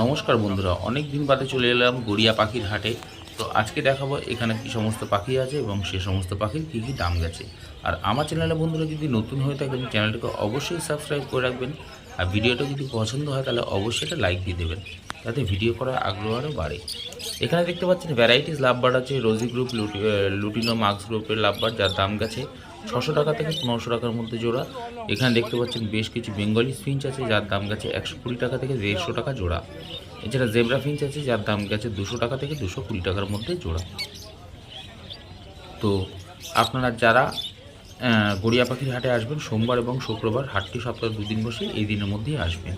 নমস্কার বন্ধুরা অনেক দিন বাদে চলে এলাম গড়িয়া পাখির হাটে। তো আজকে দেখাবো এখানে কি সমস্ত পাখি আছে এবং সে সমস্ত পাখির কী কী দাম গেছে। আর আমার চ্যানেলে বন্ধুরা যদি নতুন হয়ে থাকেন, চ্যানেলটিকে অবশ্যই সাবস্ক্রাইব করে রাখবেন। আর ভিডিওটা যদি পছন্দ হয়, তাহলে অবশ্যই একটা লাইক দিয়ে দেবেন, যাতে ভিডিও করার আগ্রহ আরও বাড়ে। এখানে দেখতে পাচ্ছেন, ভ্যারাইটিস লাভবার আছে, রোজি গ্রুপ, লুটি লুটিনো মার্কস গ্রুপের লাভবার যার দাম গেছে ছশো টাকা থেকে পনেরোশো টাকার মধ্যে জোড়া। এখানে দেখতে পাচ্ছেন বেশ কিছু বেঙ্গলি ফিঞ্চ আছে, যার দাম গেছে একশো কুড়ি টাকা থেকে দেড়শো টাকা জোড়া। এছাড়া জেব্রা ফিঞ্চ আছে, যার দাম গেছে দুশো টাকা থেকে দুশো কুড়ি টাকার মধ্যে জোড়া। তো আপনারা যারা গড়িয়া পাখির হাটে আসবেন, সোমবার এবং শুক্রবার হাটটি সপ্তাহে দুদিন বসে এই দিনের মধ্যেই আসবেন।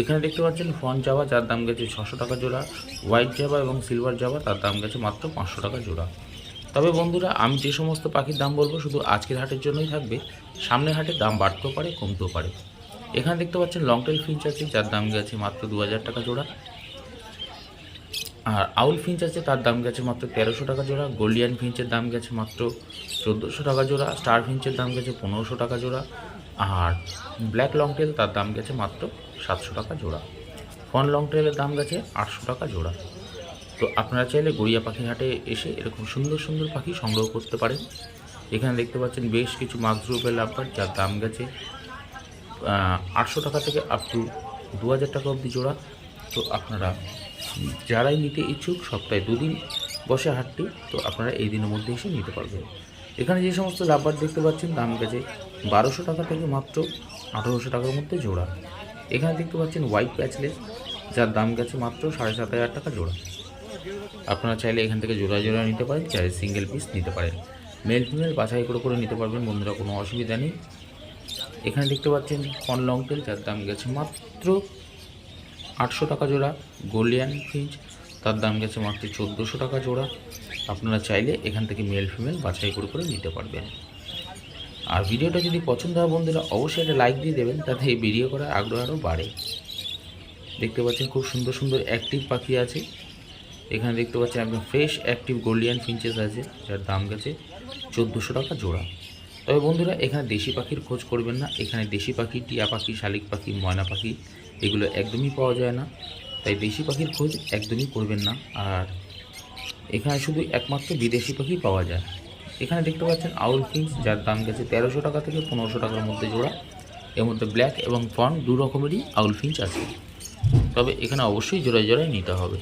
এখানে দেখতে পাচ্ছেন ফন জাবা যার দাম গেছে ছশো টাকা জোড়া। হোয়াইট জাবা এবং সিলভার জাবা তার দাম গেছে মাত্র পাঁচশো টাকা জোড়া। তবে বন্ধুরা, আমি যে সমস্ত পাখির দাম বলব, শুধু আজকের হাটের জন্যই থাকবে। সামনের হাটে দাম বাড়তেও পারে, কমতেও পারে। এখানে দেখতে পাচ্ছেন লং টেল ফিঞ্চ আছে, যার দাম গেছে মাত্র দু হাজার টাকা জোড়া। আর আউল ফিঞ্চ আছে, তার দাম গেছে মাত্র তেরোশো টাকা জোড়া। গোল্ডিয়ান ফিঞ্চের দাম গেছে মাত্র চোদ্দোশো টাকা জোড়া। স্টার ফিঞ্চের দাম গেছে পনেরোশো টাকা জোড়া। আর ব্ল্যাক লং টেল তার দাম গেছে মাত্র সাতশো টাকা জোড়া। ফন লং টেলের দাম গেছে আটশো টাকা জোড়া। তো আপনারা চাইলে গড়িয়া পাখির হাটে এসে এরকম সুন্দর সুন্দর পাখি সংগ্রহ করতে পারেন। এখানে দেখতে পাচ্ছেন বেশ কিছু মার্কস গ্রুপের লাভবার যার দাম গেছে আটশো টাকা থেকে আপ টু দু হাজার টাকা অবধি জোড়া। তো আপনারা যারাই নিতে ইচ্ছুক সপ্তাহে দুদিন বসে হাটটি, তো আপনারা এই দিনের মধ্যে এসে নিতে পারবেন। এখানে যে সমস্ত লাভবার দেখতে পাচ্ছেন, দাম গেছে বারোশো টাকা থেকে মাত্র আঠারোশো টাকার মধ্যে জোড়া। এখানে দেখতে পাচ্ছেন হোয়াইট প্যাচলেস যার দাম গেছে মাত্র সাড়ে সাত হাজার টাকা জোড়া। আপনারা চাইলে এখান থেকে জোড়া জোড়া নিতে পারেন, চাইলে সিঙ্গেল পিস নিতে পারেন। মেল ফিমেল বাছাই করে করে নিতে পারবেন, বন্ধুরা কোনো অসুবিধা নেই। এখানে দেখতে পাচ্ছেন ফন লং টেল যার দাম গেছে মাত্র আটশো টাকা জোড়া। গোল্ডিয়ান ফিঞ্চ তার দাম গেছে মাত্র চোদ্দোশো টাকা জোড়া। আপনারা চাইলে এখান থেকে মেল ফিমেল বাছাই করে করে নিতে পারবেন। আর ভিডিওটা যদি পছন্দ হয় বন্ধুরা, অবশ্যই একটা লাইক দিয়ে দেবেন, তাতে এই ভিডিও করার আগ্রহ আরও বাড়ে। দেখতে পাচ্ছেন খুব সুন্দর সুন্দর অ্যাক্টিভ পাখি আছে। এখানে দেখতে পাচ্ছেন একদম ফ্রেশ অ্যাক্টিভ গোল্ডিয়ান ফিঞ্চেস আছে, যার দাম গেছে চোদ্দোশো টাকা জোড়া। তবে বন্ধুরা, এখানে দেশি পাখির খোঁজ করবেন না। এখানে দেশি পাখি, টিয়া পাখি, শালিক পাখি, ময়না পাখি, এগুলো একদমই পাওয়া যায় না। তাই দেশি পাখির খোঁজ একদমই করবেন না। আর এখানে শুধু একমাত্র বিদেশি পাখি পাওয়া যায়। এখানে দেখতে পাচ্ছেন আউল ফিঞ্চ যার দাম গেছে তেরোশো টাকা থেকে পনেরোশো টাকার মধ্যে জোড়া। এর মধ্যে ব্ল্যাক এবং ফন দু রকমেরই আউল ফিঞ্চ আছে। তবে এখানে অবশ্যই জোড়ায় জোড়ায় নিতে হবে।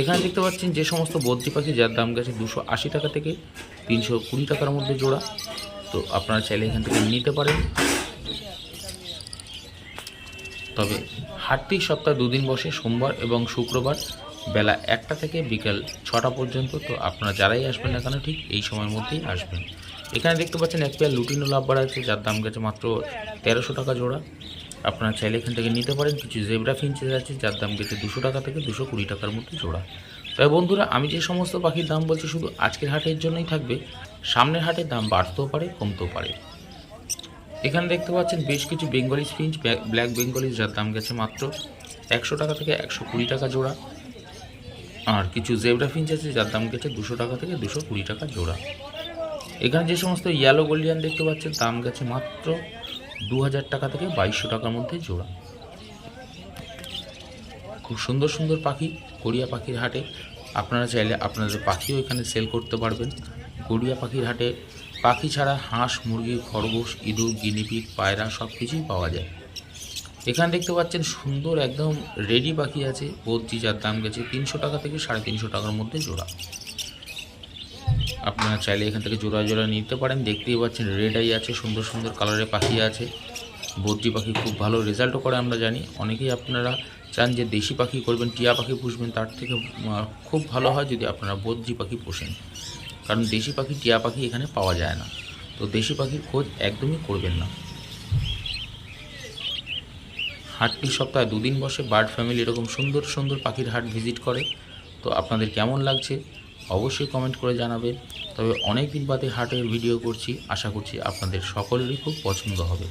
এখানে দেখতে পাচ্ছেন যে সমস্ত বদ্রি পাখি, যার দাম গেছে দুশো আশি টাকা থেকে তিনশো কুড়ি টাকার মধ্যে জোড়া। তো আপনারা চাইলে এখান থেকে নিতে পারেন। তবে হাটটি সপ্তাহে দুদিন বসে, সোমবার এবং শুক্রবার বেলা একটা থেকে বিকেল ছটা পর্যন্ত। তো আপনারা যারাই আসবেন না কেন, ঠিক এই সময়ের মধ্যেই আসবেন। এখানে দেখতে পাচ্ছেন এক পেয়ার লুটিনো লাভবার আছে, যার দাম গেছে মাত্র তেরোশো টাকা জোড়া। আপনারা চাইলে এখান থেকে নিতে পারেন। কিছু জেব্রা ফিঞ্চেস আছে, যার দাম গেছে দুশো টাকা থেকে দুশো কুড়ি টাকার মধ্যে জোড়া। তবে বন্ধুরা, আমি যে সমস্ত পাখির দাম বলছি, শুধু আজকের হাটের জন্যই থাকবে। সামনের হাটের দাম বাড়তেও পারে, কমতেও পারে। এখানে দেখতে পাচ্ছেন বেশ কিছু বেঙ্গলি ফিঞ্চ ব্ল্যাক বেঙ্গলিস যার দাম গেছে মাত্র একশো টাকা থেকে একশো কুড়ি টাকা জোড়া। আর কিছু জেব্রা ফিঞ্চ আছে, যার দাম গেছে দুশো টাকা থেকে দুশো কুড়ি টাকা জোড়া। এখানে যে সমস্ত ইয়েলো গোল্ডিয়ান দেখতে পাচ্ছেন, দাম গেছে মাত্র দু হাজার টাকা থেকে বাইশশো টাকার মধ্যে জোড়া। খুব সুন্দর সুন্দর পাখি, গড়িয়া পাখির হাটে। আপনারা চাইলে আপনাদের পাখিও এখানে সেল করতে পারবেন। গড়িয়া পাখির হাটে পাখি ছাড়া হাঁস, মুরগি, খরগোশ, ইঁদুর গিনিপিগ পায়রা সব কিছুই পাওয়া যায়। এখানে দেখতে পাচ্ছেন সুন্দর একদম রেডি পাখি আছে। বদ্রি যার দাম গেছে তিনশো টাকা থেকে সাড়ে তিনশো টাকার মধ্যে জোড়া। আপনারা চাইলে এখান থেকে জোড়া জোড়া নিতে পারেন। দেখতেই পাচ্ছেন রেড আই আছে, সুন্দর সুন্দর কালারের পাখি আছে। বদ্রি পাখি খুব ভালো রেজাল্টও করে আমরা জানি। অনেকেই আপনারা চান যে দেশি পাখি করবেন, টিয়া পাখি পুষবেন, তার থেকে খুব ভালো হয় যদি আপনারা বদ্রি পাখি পোষেন। কারণ দেশি পাখি, টিয়া পাখি এখানে পাওয়া যায় না। তো দেশি পাখির খোঁজ একদমই করবেন না। হাটটি সপ্তাহে দুদিন বসে বার্ড ফ্যামিলি এরকম সুন্দর সুন্দর পাখির হাট ভিজিট করে। তো আপনাদের কেমন লাগছে? অবশ্যই কমেন্ট করে জানাবেন। তবে অনেক দিন বাদে হাটের ভিডিও করছি। আশা করছি আপনাদের সকলেরই খুব পছন্দ হবে।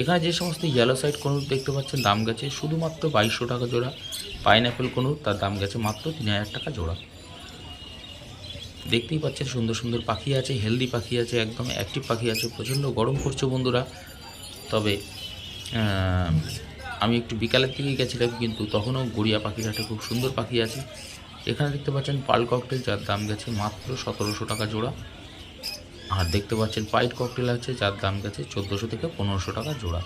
এখানে যে সমস্ত ইয়েলো সাইড কনুর দেখতে পাচ্ছেন, দাম গেছে শুধুমাত্র বাইশশো টাকা জোড়া। পাইনঅ্যাপেল কনুর তার দাম গেছে মাত্র তিন হাজার টাকা জোড়া। দেখতেই পাচ্ছেন সুন্দর সুন্দর পাখি আছে হেলদি পাখি আছে, একদম অ্যাক্টিভ পাখি আছে, প্রচণ্ড গরম পড়ছে বন্ধুরা। তবে আমি একটু বিকালের দিকে গেছিলাম, কিন্তু তখনও গড়িয়া পাখির হাটে খুব সুন্দর পাখি আছে। এখানে দেখতে পাচ্ছেন পাল ককটেল, যার দাম গেছে মাত্র সতেরোশো টাকা জোড়া। আর দেখতে পাচ্ছেন পাইট ককটেল আছে, যার দাম গেছে চোদ্দোশো থেকে পনেরোশো টাকা জোড়া।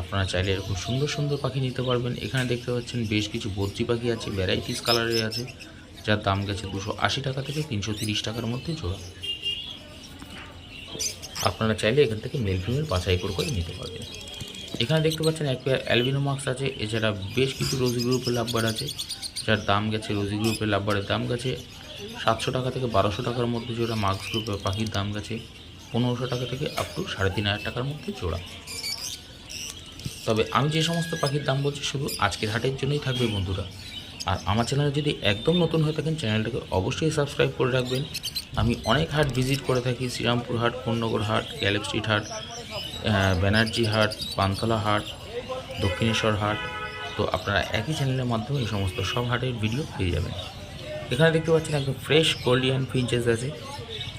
আপনারা চাইলে এরকম সুন্দর সুন্দর পাখি নিতে পারবেন। এখানে দেখতে পাচ্ছেন বেশ কিছু বদ্রি পাখি আছে ভ্যারাইটিস কালারের আছে, যার দাম গেছে দুশো আশি টাকা থেকে তিনশো তিরিশ টাকার মধ্যে জোড়া। আপনারা চাইলে এখান থেকে মেল ফিমেল বাছাই করে করে নিতে পারবেন। এখানে দেখতে পাচ্ছেন এক পেয়ার অ্যালবিনো মাস্ক আছে, এছাড়া বেশ কিছু রোজি গ্রুপের লাভবার আছে। যার দাম গেছে, রোজি গ্রুপের লাভবারের দাম গেছে। সাতশো টাকা থেকে বারোশো টাকার মধ্যে জোড়া মার্কস গ্রুপের পাখির দাম গেছে পনেরোশো টাকা থেকে আপ টু সাড়ে তিন হাজার টাকার মধ্যে জোড়া। তবে আমি যে সমস্ত পাখির দাম বলছি শুধু আজকের হাটের জন্যই থাকবে বন্ধুরা। আর আমার চ্যানেলে যদি একদম নতুন হয়ে থাকেন, চ্যানেলটাকে অবশ্যই সাবস্ক্রাইব করে রাখবেন। আমি অনেক হাট ভিজিট করে থাকি, শ্রীরামপুর হাট পূর্ণগর হাট গ্যালেপ হাট ব্যানার্জি হাট, পানতলা হাট, দক্ষিণেশ্বর হাট তো আপনারা একই চ্যানেলের মাধ্যমে এই সমস্ত সব হাটের ভিডিও পেয়ে যাবেন। এখানে দেখতে পাচ্ছেন একদম ফ্রেশ গোল্ডিয়ান ফিঞ্চেস আছে।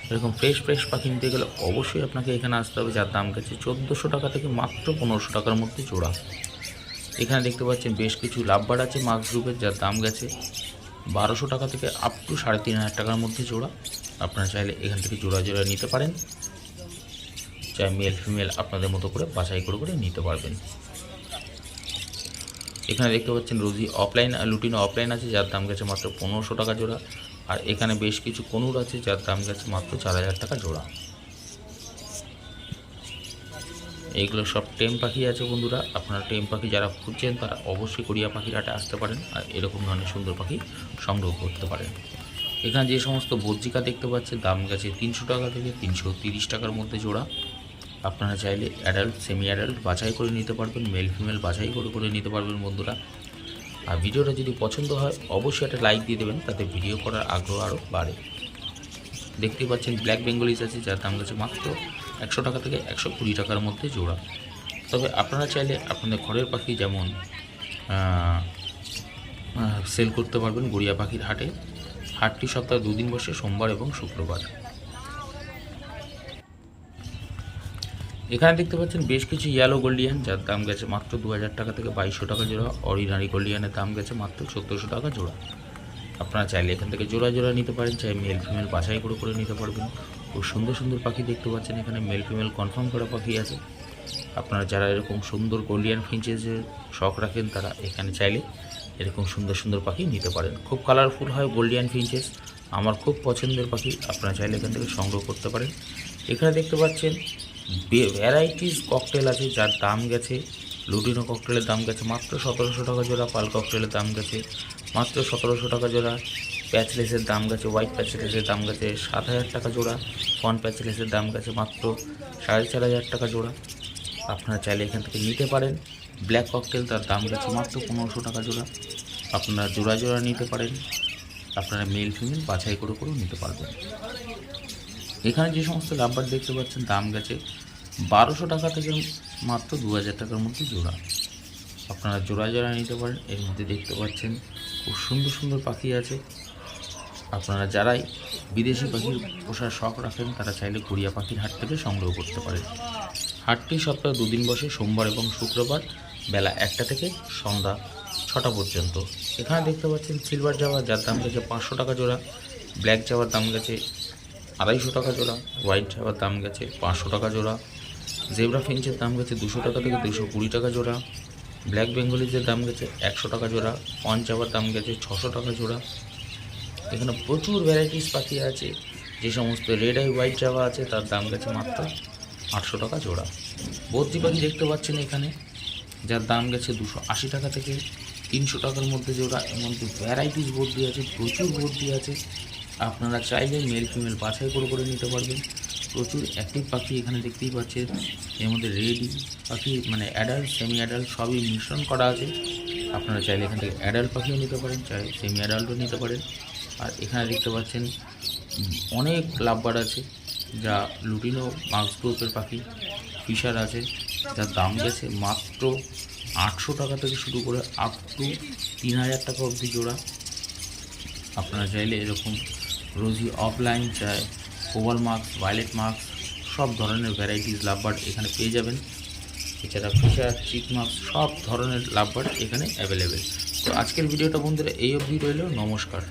এরকম ফ্রেশ ফ্রেশ পাখি নিতে গেলে অবশ্যই আপনাকে এখানে আসতে হবে, যার দাম গেছে চোদ্দোশো টাকা থেকে মাত্র পনেরোশো টাকার মধ্যে জোড়া। এখানে দেখতে পাচ্ছেন বেশ কিছু লাভবার আছে মার্কস গ্রুপের যার দাম গেছে বারোশো টাকা থেকে আপ টু সাড়ে তিন হাজার টাকার মধ্যে জোড়া। আপনারা চাইলে এখান থেকে জোড়া জোড়া নিতে পারেন। চাই মেল ফিমেল আপনাদের মতো করে বাছাই করে করে নিতে পারবেন। এখানে দেখতে পাচ্ছেন রোজি অফলাইন লুটিনো অফলাইন আছে, যার দাম গেছে মাত্র পনেরোশো টাকা জোড়া। আর এখানে বেশ কিছু কনুর আছে, যার দাম গেছে মাত্র চার হাজার টাকা জোড়া। এইগুলো সব টেম পাখি আছে বন্ধুরা। আপনারা টেম পাখি যারা খুঁজছেন, তারা অবশ্যই কোরিয়া পাখির হাটে আসতে পারেন আর এরকম ধরনের সুন্দর পাখি সংগ্রহ করতে পারেন। এখানে যে সমস্ত বজ্রিকা দেখতে পাচ্ছে দাম গেছে তিনশো টাকা থেকে তিনশো টাকার মধ্যে জোড়া। আপনারা চাইলে অ্যাডাল্ট সেমি অ্যাডাল্ট বাছাই করে নিতে পারবেন মেল ফিমেল বাছাই করে করে নিতে পারবেন বন্ধুরা। আর ভিডিওটা যদি পছন্দ হয়, অবশ্যই একটা লাইক দিয়ে দেবেন, তাতে ভিডিও করার আগ্রহ আরও বাড়ে। দেখতে পাচ্ছেন ব্ল্যাক বেঙ্গলিজ আছে, যার দাম গেছে মাত্র একশো টাকা থেকে একশো কুড়ি টাকার মধ্যে জোড়া। তবে আপনারা চাইলে আপনাদের ঘরের পাখি যেমন সেল করতে পারবেন গড়িয়া পাখির হাটে। হাটটি সপ্তাহে দুদিন বসে, সোমবার এবং শুক্রবার। এখানে দেখতে পাচ্ছেন বেশ কিছু ইয়েলো গোল্ডিয়ান যার দাম গেছে মাত্র দু হাজার টাকা থেকে বাইশশো টাকা জোড়া। অরিজিনারি গোল্ডিয়ানের দাম গেছে মাত্র সত্তরশো টাকা জোড়া। আপনারা চাইলে এখান থেকে জোড়া জোড়া নিতে পারেন চাই মেল ফিমেল বাছাই করে করে নিতে পারবেন। খুব সুন্দর সুন্দর পাখি দেখতে পাচ্ছেন এখানে মেল ফিমেল কনফার্ম করা পাখি আছে। আপনারা যারা এরকম সুন্দর গোল্ডিয়ান ফিঞ্চেসের শখ রাখেন, তারা এখানে চাইলে এরকম সুন্দর সুন্দর পাখি নিতে পারেন। খুব কালারফুল হয় গোল্ডিয়ান ফিঞ্চেস আমার খুব পছন্দের পাখি, আপনারা চাইলে এখান থেকে সংগ্রহ করতে পারেন। এখানে দেখতে পাচ্ছেন ভ্যারাইটিস ককটেল আছে, যার দাম গেছে লুটিনো ককটেলের দাম গেছে মাত্র সতেরোশো টাকা জোড়া পাল ককটেলের দাম গেছে মাত্র সতেরোশো টাকা জোড়া প্যাচলেসের দাম গেছে হোয়াইট প্যাচলেসের দাম গেছে সাত হাজার টাকা জোড়া কন প্যাচলেসের দাম গেছে মাত্র সাড়ে চার হাজার টাকা জোড়া। আপনারা চাইলে এখান থেকে নিতে পারেন ব্ল্যাক ককটেল তার দাম গেছে মাত্র পনেরোশো টাকা জোড়া। আপনারা জোড়া জোড়া নিতে পারেন, আপনারা মেল ফিমেল বাছাই করে করেও নিতে পারবেন। এখানে যে সমস্ত লাভবার দেখতে পাচ্ছেন, দাম গেছে বারোশো টাকা থেকে মাত্র দু হাজার টাকার মধ্যে জোড়া। আপনারা জোড়া জোড়া নিতে পারেন, এর মধ্যে দেখতে পাচ্ছেন খুব সুন্দর সুন্দর পাখি আছে। আপনারা যারাই বিদেশি পাখির পোষার শখ রাখেন, তারা চাইলে কোরিয়া পাখির হাট থেকে সংগ্রহ করতে পারেন। হাটটি সপ্তাহে দুদিন বসে, সোমবার এবং শুক্রবার বেলা একটা থেকে সন্ধ্যা ছটা পর্যন্ত। এখানে দেখতে পাচ্ছেন সিলভার জাওয়া যার দাম গেছে পাঁচশো টাকা জোড়া। ব্ল্যাক জাওয়ার দাম গেছে আড়াইশো টাকা জোড়া। হোয়াইট জাওয়ার দাম গেছে পাঁচশো টাকা জোড়া। জেব্রা ফিঞ্চের দাম গেছে দুশো টাকা থেকে দুশো কুড়ি টাকা জোড়া। ব্ল্যাক বেঙ্গলিজের দাম গেছে একশো টাকা জোড়া। পঞ্চ জাওয়ার দাম গেছে ছশো টাকা জোড়া। এখানে প্রচুর ভ্যারাইটিস পাখি আছে। যে সমস্ত রেড আই হোয়াইট জাভা আছে, তার দাম গেছে মাত্র আটশো টাকা জোড়া। বদ্রি পাখি দেখতে পাচ্ছেন এখানে, যার দাম গেছে দুশো আশি টাকা থেকে তিনশো টাকার মধ্যে জোড়া। এমনকি ভ্যারাইটিস বদ্রি আছে, প্রচুর বদ্রি আছে। আপনারা চাইলে মেল ফিমেল বাছাই করে করে নিতে পারবেন। প্রচুর অ্যাক্টিভ পাখি এখানে দেখতেই পাচ্ছেন। এর মধ্যে রেডি পাখি মানে অ্যাডাল্ট সেমি অ্যাডাল্ট সবই মিশ্রণ করা আছে। আপনারা চাইলে এখান থেকে অ্যাডাল্ট পাখিও নিতে পারেন চাই সেমি অ্যাডাল্টও নিতে পারেন। আর এখানে দেখতে পাচ্ছেন অনেক লাভবার আছে, যা লুটিনো মার্কস গ্রুপের পাখি, ফিশার আছে, যার দাম গেছে মাত্র আটশো টাকা থেকে শুরু করে আপ টু তিন হাজার টাকা অবধি জোড়া। আপনারা চাইলে এরকম রোজি অফলাইন চায় ওভাল মাস্ক ভায়োলেট মাস্ক সব ধরনের ভ্যারাইটিস লাভবার্ড এখানে পেয়ে যাবেন। এছাড়া ফিশার মাস্ক সব ধরনের লাভবার্ড এখানে অ্যাভেলেবেল তো আজকের ভিডিওটা বন্ধুরা এই অবধি রইল। নমস্কার।